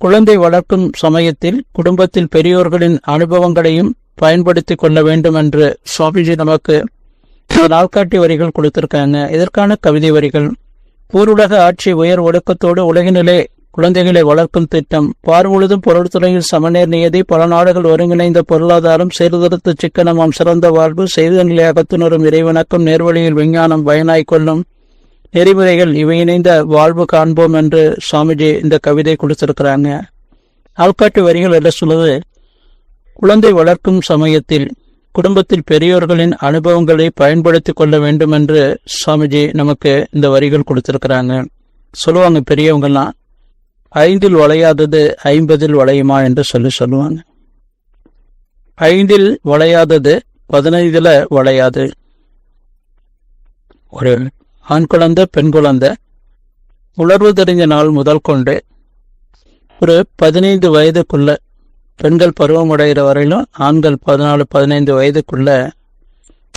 குழந்தை வளர்க்கும் சமயத்தில் குடும்பத்தில் பெரியோர்களின் அனுபவங்களையும் பயன்படுத்தி கொள்ள வேண்டும் என்று சுவாமிஜி நமக்கு நாள்காட்டி வரிகள் கொடுத்திருக்காங்க. இதற்கான கவிதை வரிகள் பூருலக ஆட்சி உயர் ஒழுக்கத்தோடு உலகினிலே குழந்தைகளை வளர்க்கும் திட்டம் பார்வொழுதும் பொருள்துறையில் சமநேர் நியதி பல நாடுகள் ஒருங்கிணைந்த பொருளாதாரம் சீர்திருத்த சிக்கனமாம் சிறந்த வாழ்வு செய்த நிலை அகத்துணரும் இறைவணக்கம் நேர்வழியில் விஞ்ஞானம் பயனாய் கொள்ளும் நெறிமுறைகள் இவை இணைந்த வாழ்வு காண்போம் என்று சுவாமிஜி இந்த கவிதை கொடுத்திருக்கிறாங்க. ஆள்காட்டு வரிகள் என்ன சொல்லுது குழந்தை வளர்க்கும் சமயத்தில் குடும்பத்தில் பெரியோர்களின் அனுபவங்களை பயன்படுத்திக் கொள்ள வேண்டும் என்று சுவாமிஜி நமக்கு இந்த வரிகள் கொடுத்திருக்கிறாங்க. சொல்லுவாங்க பெரியவங்கெல்லாம் ஐந்தில் வளையாதது ஐம்பதில் வளையுமா என்று சொல்லி சொல்லுவாங்க. ஐந்தில் வளையாதது பதினைந்தில் வளையாது. ஒரு ஆண் குழந்தை பெண் குழந்தை. உணர்வு தெரிஞ்ச நாள் முதல் கொண்டு ஒரு பதினைந்து வயதுக்குள்ள பெண்கள் பருவமடைகிற வரையிலும் ஆண்கள் பதினாலு பதினைந்து வயதுக்குள்ள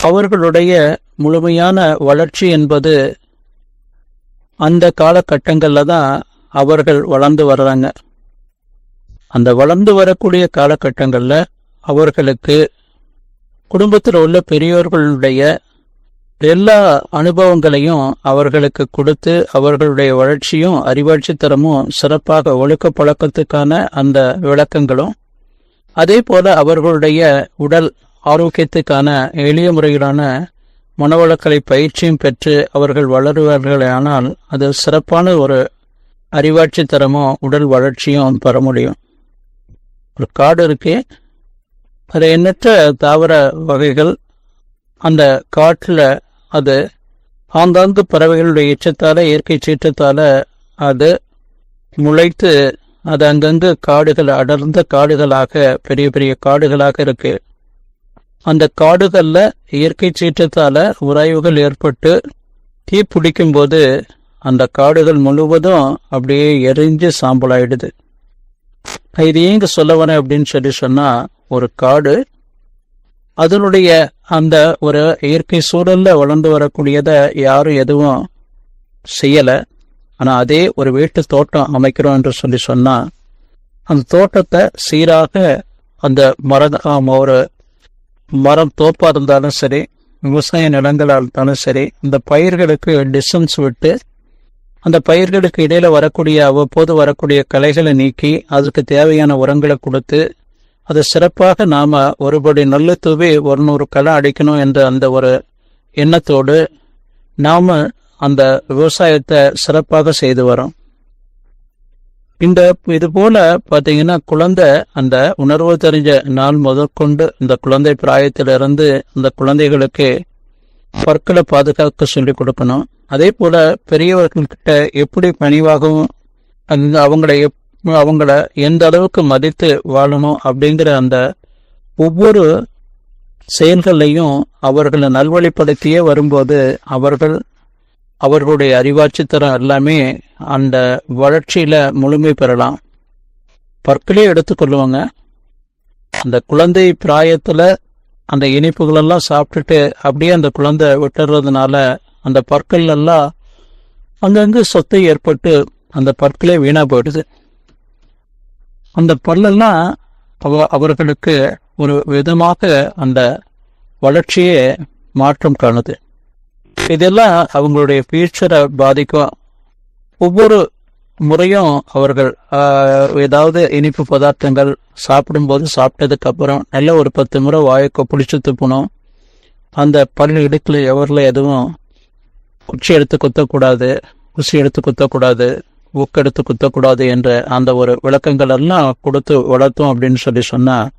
அவர்களுடைய முழுமையான வளர்ச்சி என்பது அந்த காலகட்டங்களில் தான் அவர்கள் வளர்ந்து வர்றாங்க. அந்த வளர்ந்து வரக்கூடிய காலகட்டங்களில் அவர்களுக்கு குடும்பத்தில் உள்ள பெரியோர்களுடைய எல்லா அனுபவங்களையும் அவர்களுக்கு கொடுத்து அவர்களுடைய வளர்ச்சியும் அறிவாட்சி தரமும் சிறப்பாக ஒழுக்க பழக்கத்துக்கான அந்த விளக்கங்களும் அதே போல அவர்களுடைய உடல் ஆரோக்கியத்துக்கான எளிய முறையிலான மனவளக்கலை பயிற்சியும் பெற்று அவர்கள் வளருவார்களானால் அது சிறப்பான ஒரு அறிவாட்சி தரமும் உடல் வளர்ச்சியும் பெற முடியும். ஒரு காடு இருக்கு அது எண்ணற்ற தாவர வகைகள் அந்த காட்டில் அது ஆந்தாந்து பறவைகளுடைய எச்சத்தால இயற்கை சீற்றத்தால அது முளைத்து அது அங்கங்கு காடுகள் அடர்ந்த காடுகளாக பெரிய பெரிய காடுகளாக இருக்கு. அந்த காடுகள்ல இயற்கை சீற்றத்தால உராய்வுகள் ஏற்பட்டு தீ பிடிக்கும் போது அந்த காடுகள் முழுவதும் அப்படியே எரிஞ்சு சாம்பலாயிடுது. இது ஏங்க சொல்ல வரேன் அப்படின்னு சொல்லி சொன்னா ஒரு காடு அதனுடைய அந்த ஒரு இயற்கை சூழல்ல வளர்ந்து வரக்கூடியதை யாரும் எதுவும் செய்யல. ஆனா அதே ஒரு வீட்டு தோட்டம் அமைக்கிறோம் என்று சொல்லி சொன்னா அந்த தோட்டத்தை சீராக அந்த மரம் ஒரு மரம் தோப்பா இருந்தாலும் சரி விவசாய நிலங்களாக இருந்தாலும் சரி அந்த பயிர்களுக்கு டிஸ்டன்ஸ் விட்டு அந்த பயிர்களுக்கு இடையில வரக்கூடிய அவ்வப்போது வரக்கூடிய களைகளை நீக்கி அதுக்கு தேவையான உரங்களை கொடுத்து அது சிறப்பாக நாம் ஒருபடி நல்ல தூவி ஒரு நூறு களை அடிக்கணும் என்ற அந்த ஒரு எண்ணத்தோடு நாம் அந்த விவசாயத்தை சிறப்பாக செய்து வரோம். இந்த இது போல பார்த்தீங்கன்னா குழந்தை அந்த உணர்வு தெரிஞ்ச நாள் முதற்கொண்டு இந்த குழந்தை பிராயத்திலிருந்து அந்த குழந்தைகளுக்கு பற்களை பாதுகாக்க சொல்லிக் கொடுக்கணும். அதே போல பெரியவர்கள்கிட்ட எப்படி பணிவாகவும் அந்த அவங்களை எப் அவங்கள எந்த அளவுக்கு மதித்து வாழணும் அப்படிங்கிற அந்த ஒவ்வொரு செயல்களையும் அவர்களை நல்வழிப்படுத்தியே வரும்போது அவர்கள் அவர்களுடைய அறிவாட்சி தரம் எல்லாமே அந்த வளர்ச்சியில முழுமை பெறலாம். பற்களே எடுத்துக்கொள்ளுவாங்க அந்த குழந்தை பிராயத்துல அந்த இனிப்புகளெல்லாம் சாப்பிட்டுட்டு அப்படியே அந்த குழந்தை விட்டுறதுனால அந்த பற்கள் எல்லாம் அங்கங்கு சொத்தை ஏற்பட்டு அந்த பற்களே வீணா போயிடுது. அந்த பல்லெல்லாம் அவ அவர்களுக்கு ஒரு விதமாக அந்த வளர்ச்சியே மாற்றம் காணுது. இதெல்லாம் அவங்களுடைய ஃபியூச்சரை பாதிக்கும். ஒவ்வொரு முறையும் அவர்கள் ஏதாவது இனிப்பு பதார்த்தங்கள் சாப்பிடும்போது சாப்பிட்டதுக்கு அப்புறம் நல்ல ஒரு பத்து முறை வாயை கொப்பளிச்சு துப்பணும் அந்த பல் இடுக்கில் எவரில் எதுவும் குச்சி எடுத்து குத்தக்கூடாது குச்சி எடுத்து குத்தக்கூடாது. ஊக்கெடுத்து குத்தக்கூடாது என்ற அந்த ஒரு விளக்கங்கள் எல்லாம் கொடுத்து வளர்த்தோம் அப்படின்னு சொல்லி சொன்னா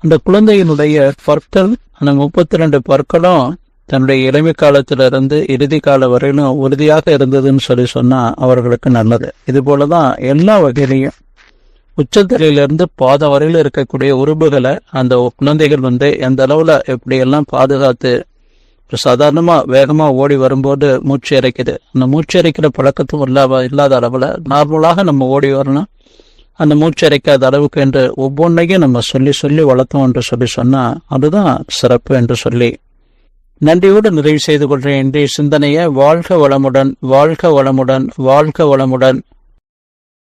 அந்த குழந்தையினுடைய பற்கள் அந்த முப்பத்தி ரெண்டு பற்களும் தன்னுடைய இளமை காலத்திலிருந்து இறுதி காலம் வரையிலும் உறுதியாக இருந்ததுன்னு சொல்லி சொன்னா அவர்களுக்கு நல்லது. இது போலதான் எல்லா வகையிலையும் உச்சந்தலையிலிருந்து பாதம் வரையில் இருக்கக்கூடிய உறுப்புகளை அந்த குழந்தைகள் வந்து எந்த அளவுல எப்படியெல்லாம் பாதுகாத்து சாதாரணமாக வேகமாக ஓடி வரும்போது மூச்சு இறைக்குது. அந்த மூச்சு இறைக்கிற பழக்கத்தும் இல்லாத இல்லாத அளவில் நார்மலாக நம்ம ஓடி வரணும். அந்த மூச்சு இறைக்காத அளவுக்கு என்று ஒவ்வொன்றையும் நம்ம சொல்லி சொல்லி வளர்த்தோம் என்று சொல்லி சொன்னால் அதுதான் சிறப்பு என்று சொல்லி. நன்றியோடு நிறைவு செய்து கொள்கிறேன். இன்றைய சிந்தனையை வாழ்க வளமுடன் வாழ்க வளமுடன் வாழ்க வளமுடன்.